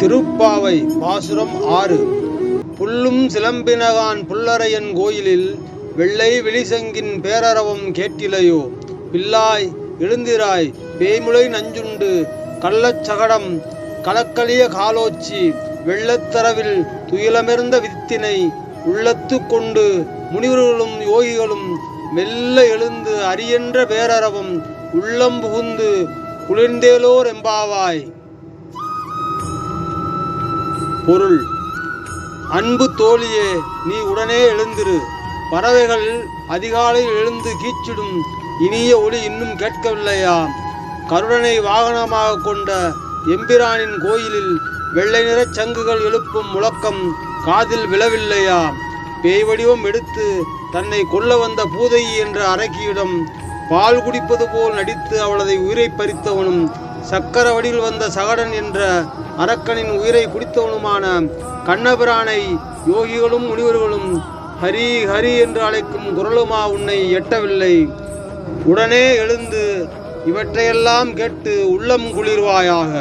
திருப்பாவை பாசுரம் ஆறு. புல்லும் சிலம்பினகான் புல்லரையன் கோயிலில் வெள்ளை வெளிசங்கின் பேரரவம் கேட்டிலையோ. பில்லாய் எழுந்திராய் பேய்முளை நஞ்சுண்டு கள்ளச்சகடம் கலக்கலிய காலோச்சி வெள்ளத்தரவில் துயிலமிருந்த வித்தினை உள்ளத்து கொண்டு முனிவர்களும் யோகிகளும் மெல்ல எழுந்து அரியன்ற பேரரவம் உள்ளம் புகுந்து குளிர்ந்தேலோர் எம்பாவாய் பொருள் அன்பு தோழியே நீ உடனே எழுந்திரு. பறவைகள் அதிகாலையில் எழுந்து கீச்சிடும். இனிய ஒளி இன்னும் கேட்கவில்லையா? கருடனை வாகனமாக கொண்ட எம்பிரானின் கோயிலில் வெள்ளை நிற சங்குகள் எழுப்பும் முழக்கம் காதில் விழவில்லையா? பேய் வடிவம் எடுத்து தன்னை கொல்ல வந்த பூதை என்ற அரக்கியிடம் பால் குடிப்பது போல் நடித்து அவளதை உயிரை பறித்தவனும் சக்கர வடிவில் வந்த சகடன் என்ற அரக்கனின் உயிரை குடித்தவனுமான கண்ணபிரானை யோகிகளும் முனிவர்களும் ஹரி ஹரி என்று அழைக்கும் குரலுமா உன்னை எட்டவில்லை. உடனே எழுந்து இவற்றையெல்லாம் கேட்டு உள்ளம் குளிர்வாயாக.